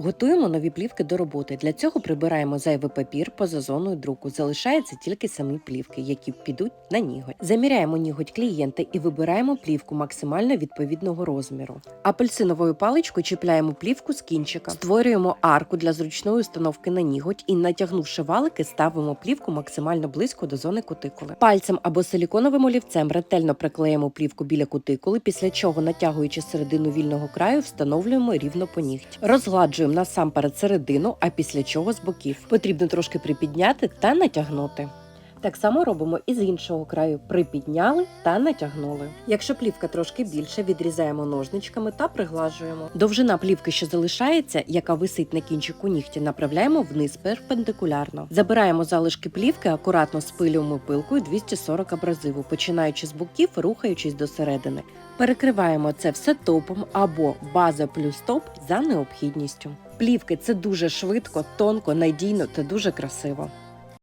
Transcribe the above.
Готуємо нові плівки до роботи. Для цього прибираємо зайвий папір поза зоною друку. Залишаються тільки самі плівки, які підуть на ніготь. Заміряємо ніготь клієнта і вибираємо плівку максимально відповідного розміру. Апельсиновою паличкою чіпляємо плівку з кінчика, створюємо арку для зручної установки на ніготь і, натягнувши валики, ставимо плівку максимально близько до зони кутикули. Пальцем або силіконовим олівцем ретельно приклеїмо плівку біля кутикули, після чого, натягуючи середину вільного краю, встановлюємо рівно по нігті. Розгладжуємо насамперед середину, а після чого з боків. Потрібно трошки припідняти та натягнути. Так само робимо і з іншого краю. Припідняли та натягнули. Якщо плівка трошки більше, відрізаємо ножничками та приглажуємо. Довжина плівки, що залишається, яка висить на кінчику нігтя, направляємо вниз перпендикулярно. Забираємо залишки плівки, акуратно спилюємо пилкою 240 абразиву, починаючи з боків, рухаючись до середини. Перекриваємо це все топом або база плюс топ за необхідністю. Плівки це дуже швидко, тонко, надійно та дуже красиво.